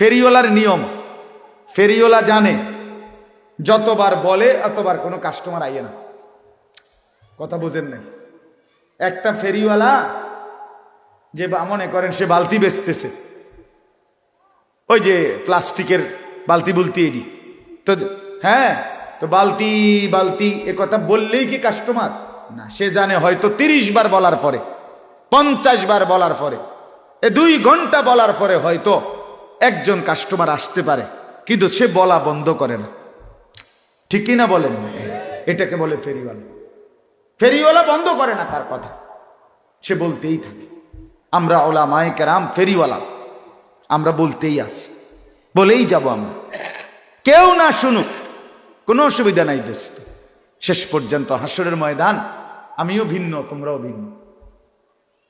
ফেরিওয়ালার নিয়ম। ফেরিওলা জানে, যতবার বলে অতবার কোনো কাস্টমার আইয়ে না। কথা বুঝেন নাই? একটা ফেরিওয়ালা যে মনে করেন সে বালতি বেচতেছে। ওই যে প্লাস্টিকের বালতি বুলতি এডি। তো হ্যাঁ তো বালতি বালতি, এ কথা বললেই কি কাস্টমার না, সে জানে হয়তো তিরিশ বার বলার পরে, পঞ্চাশ বার বলার পরে, এ দুই ঘণ্টা বলার পরে হয়তো একজন কাস্টমার আসতে পারে, কিন্তু সে বলা বন্ধ করে না। ঠিক কি না বলেন? এটাকে বলে ফেরিওয়ালা। ফেরিওয়ালা বন্ধ করে না তার কথা। সে বলতেই থাকে, আমরা ওলা মায় কেরাম ফেরিওয়ালা। আমরা বলতেই আসি বলেই যাব আমরা। কেউ না শুনুক। কোনো অসুবিধা নাই দোস্ত। শেষ পর্যন্ত হাসরের ময়দান। আমিও ভিন্ন, তোমরাও ভিন্ন।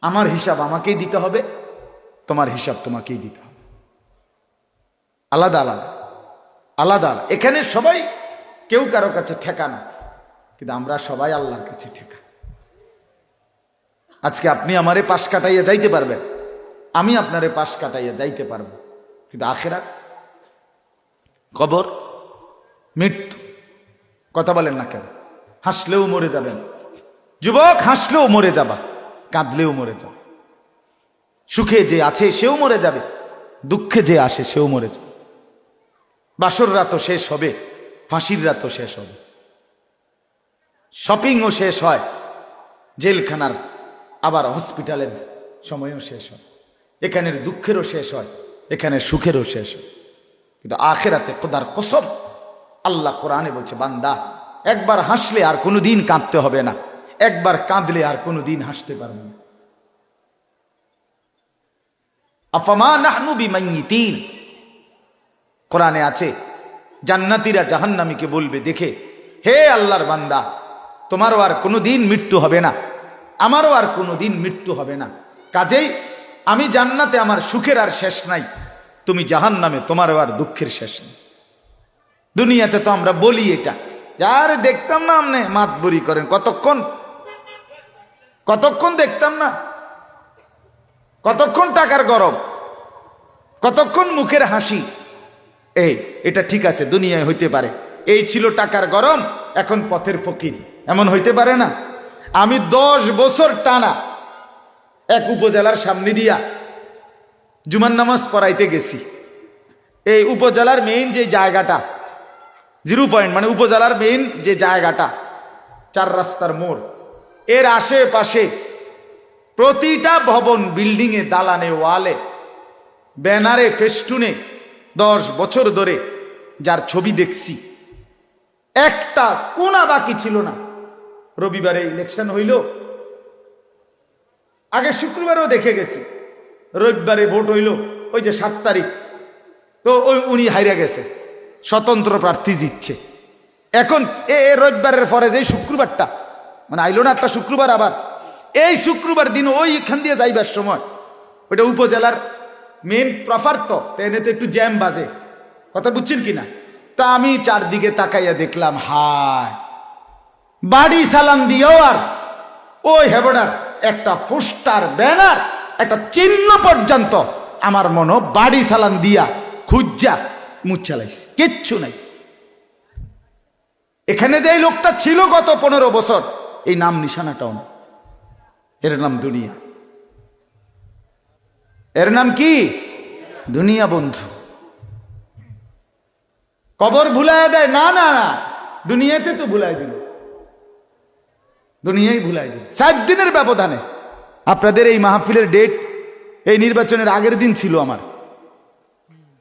আমার হিসাব আমাকেই দিতে হবে, তোমার হিসাব তোমাকেই দিতে হবে। আলাদা আলাদা আলাদা। আলাদা এখানে সবাই কেউ কারও কাছে ঠেকা না, কিন্তু আমরা সবাই আল্লাহর কাছে ঠেকা। আজকে আপনি আমারে পাশ কাটাইয়া যাইতে পারবেন, আমি আপনারে পাশ কাটাইয়া যাইতে পারব, কিন্তু আখেরাত কবর, মৃত্যু, কথা বলেন না কেন? হাসলেও মরে যাবেন। যুবক, হাসলেও মরে যাবা, কাঁদলেও মরে যাবে। সুখে যে আছে সেও মরে যাবে, দুঃখে যে আসে সেও মরে যাবে। বাসর রাতও শেষ হবে, ফাঁসির রাতও শেষ হবে। শপিংও শেষ হয়, জেলখানার, আবার হসপিটালের সময়ও শেষ হয়। এখানের দুঃখেরও শেষ হয় এখানে সুখেরও শেষ হয়। কিন্তু আখেরাতে খোদার কসম, আল্লাহ কোরআনে বলছে, বান্দা, একবার হাসলে আর কোনো দিন কাঁদতে হবে না, একবার কাঁদলে আর কোনো দিন হাসতে পারবে না। আফামা নাহনু বিমাইয়িতিন কোরআনে আছে, জান্নাতীরা জাহান্নামীকে বলবে, দেখে, হে আল্লাহর বান্দা, তোমারও আর কোনো দিন মৃত্যু হবে না, আমারও আর কোনো দিন মৃত্যু হবে না। কাজেই আমি জান্নাতে আমার সুখের আর শেষ নাই, তুমি জাহান নামে তোমারও আর দুঃখের শেষ নেই। দুনিয়াতে তো আমরা বলি এটা, যার দেখতাম না আপনি মাত বরি করেন, কতক্ষণ কতক্ষণ দেখতাম না, কতক্ষণ টাকার গরম, কতক্ষণ মুখের হাসি এই, এটা ঠিক আছে, দুনিয়ায় হইতে পারে। এই ছিল টাকার গরম, এখন পথের ফকির। এমন হইতে পারে না। আমি দশ বছর টানা এক উপজেলার সামনে দিয়া জুমার নামাজ পড়াইতে গেছি। এই উপজেলার মেইন যে জায়গাটা জিরো পয়েন্ট মানে উপজেলার মেইন যে জায়গাটা, চার রাস্তার মোড়। এর আশেপাশে প্রতিটা ভবন বিল্ডিংয়ে দালানে ওয়ালে ব্যানারে ফেস্টুনে দশ বছর ধরে যার ছবি দেখছি। একটা কোনা বাকি ছিল না। রবিবারে ইলেকশন হইল। আগে শুক্রবারেও দেখে গেছি। রবিবারে ভোট হইল ওই যে সাত তারিখ। তো ওই উনি হাইরা গেছে। স্বতন্ত্র প্রার্থী জিতছে। এখন এ রবিবারের পরে যে শুক্রবারটা মানে আইলো না একটা শুক্রবার আবার, এই শুক্রবার দিন ওইখান দিয়ে যাইবার সময়, ওইটা উপজেলার মেন প্রফার তো তাই এনে তো একটু জ্যাম বাজে। কথা বুঝছেন কিনা তা আমি চারদিকে তাকাইয়া দেখলাম, হায়। বাড়ি সালাম দিও আর, ওই হেবডার একটা ফুস্টার ব্যানার, একটা চিহ্ন পর্যন্ত আমার মনো বাড়ি সালাম দিয়া খুঁজা মুচ্ছালাইছে কিচ্ছু নাই। এখানে যে লোকটা ছিল গত পনেরো বছর, এই নাম নিশানাটাও না। এর নাম দুনিয়া। এর নাম কি? দুনিয়া বন্ধু। কবর ভুলায় দেয়? না না না। দুনিয়াতে তো ভুলাই দিল। দুনিয়াই ভুলাই দিল। সাত দিনের ব্যবধানে। আপনাদের এই মাহফিলের ডেট এই নির্বাচনের আগের দিন ছিল আমার।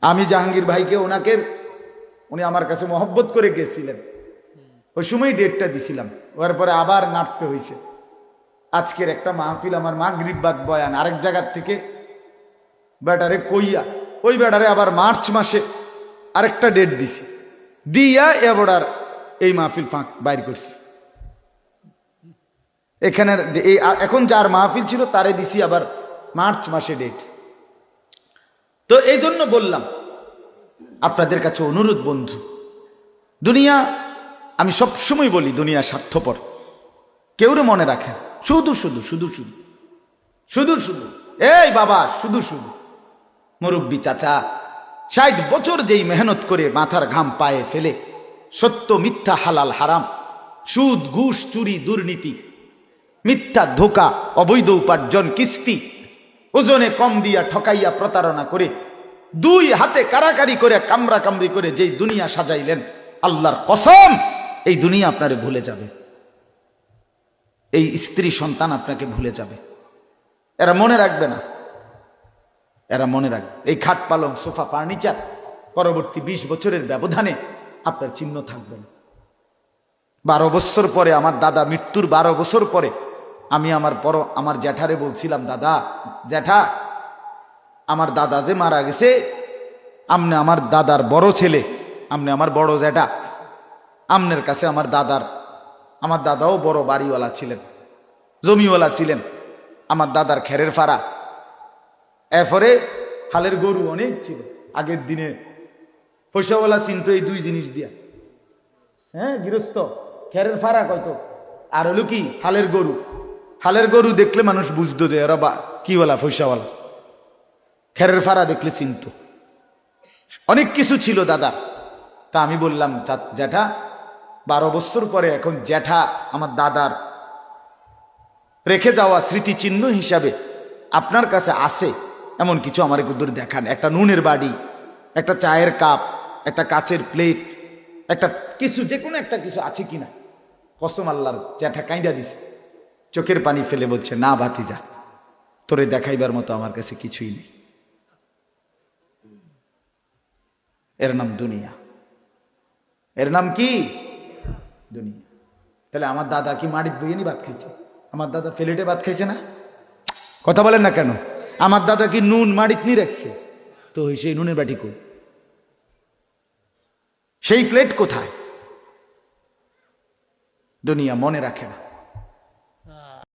আমি জাহাঙ্গীর ভাইকে ওনাকে, উনি আমার কাছে মহব্বত করে গেছিলেন। ওই সময় ডেটটা দিছিলাম। ওর পরে আবার নাড়তে হয়েছে আজকের একটা মাহফিল আমার মা গ্রিববাদ বয়ান। আরেক জায়গার থেকে ব্যাটারে কইয়া, ওই ব্যাটারে আবার মার্চ মাসে আরেকটা ডেট দিছি। দিয়া এবার এই মাহফিল ফাঁক বাইর করছি। এখানের এই এখন যার মাহফিল ছিল তারে দিছি আবার মার্চ মাসে ডেট তো এই জন্য বললাম, আপনাদের কাছে অনুরোধ বন্ধু, দুনিয়া, আমি সবসময় বলি দুনিয়া স্বার্থপর। কেউরে মনে রাখেন শুধু শুধু শুধু শুধু। শুধু শুধু। এই বাবা, শুধু শুধু। মুরব্বী চাচা, ষাট বছর যেই মেহনত করে মাথার ঘাম পায়ে ফেলে, সত্য মিথ্যা হালাল হারাম, সুদ, ঘুষ, চুরি, দুর্নীতি, মিথ্যা ধোকা, অবৈধ উপার্জন, কিস্তি, ওজনে কম দিয়া ঠকাইয়া প্রতারণা করে, দুই হাতে কারাকারি করে, কামরা কামড়ি করে যেই দুনিয়া সাজাইলেন, আল্লাহর কসম, এই দুনিয়া আপনারে ভুলে যাবে। এই স্ত্রী সন্তান আপনাকে ভুলে যাবে। এরা মনে রাখবে না এরা মনে রাখবে এই খাট পালং, সোফা, ফার্নিচার, পরবর্তী ২০ বছরের ব্যবধানে আপনার চিহ্ন থাকবে না। বারো বছর পরে আমার দাদা, মৃত্যুর বারো বছর পরে আমি আমার পর, আমার জ্যাঠারে বলছিলাম, দাদা, জ্যাঠা, আমার দাদা যে মারা গেছে, আমনে আমার দাদার বড় ছেলে, আমনে আমার বড় জ্যাঠা, আমনের কাছে আমার দাদার, আমার দাদাও বড় বাড়িওয়ালা ছিলেন, জমিওয়ালা ছিলেন, আমার দাদার খেরের ফাড়া এরপরে হালের গরু অনেক ছিল। আগের দিনে পয়সাওয়ালা চিন্ত এই দুই জিনিস দিয়া। হ্যাঁ গৃহস্থ, খেরের ফাড়া কত আর হলো কি, হালের গরু। হালের গরু দেখলে মানুষ বুঝতো যে এরা বা কিওয়ালা পয়সাওয়ালা? খেরের ফাড়া দেখলে চিনত। অনেক কিছু ছিল দাদা। তা আমি বললাম জ্যাঠা, বারো বছর পরে এখন জ্যাঠা আমার দাদার রেখে যাওয়া স্মৃতিচিহ্ন হিসাবে আপনার কাছে আসে। এমন কিছু আমার একটু দূর দেখান। একটা নুনের বাড়ি একটা চায়ের কাপ, একটা কাচের প্লেট, একটা কিছু যে কোনো একটা কিছু আছে কিনা। কসম আল্লাহর জ্যাঠা কাঁদা দিছে। চোখের পানি ফেলে বলছে, না ভাতিজা, তোরে দেখাইবার মতো আমার কাছে কিছুই নেই। এর নাম দুনিয়া। এর নাম কি? দুনিয়া। তাহলে আমার দাদা কি মাটির বিরিয়ানি ভাত খাইছে? আমার দাদা ফেলেটে ভাত খাইছে না? কথা বলেন না কেন? আমার দাদা কি নুন মাড়িত নি রাখছে? তো সেই নুনের বাটি কই? সেই প্লেট কোথায়? দুনিয়া মনে রাখে না।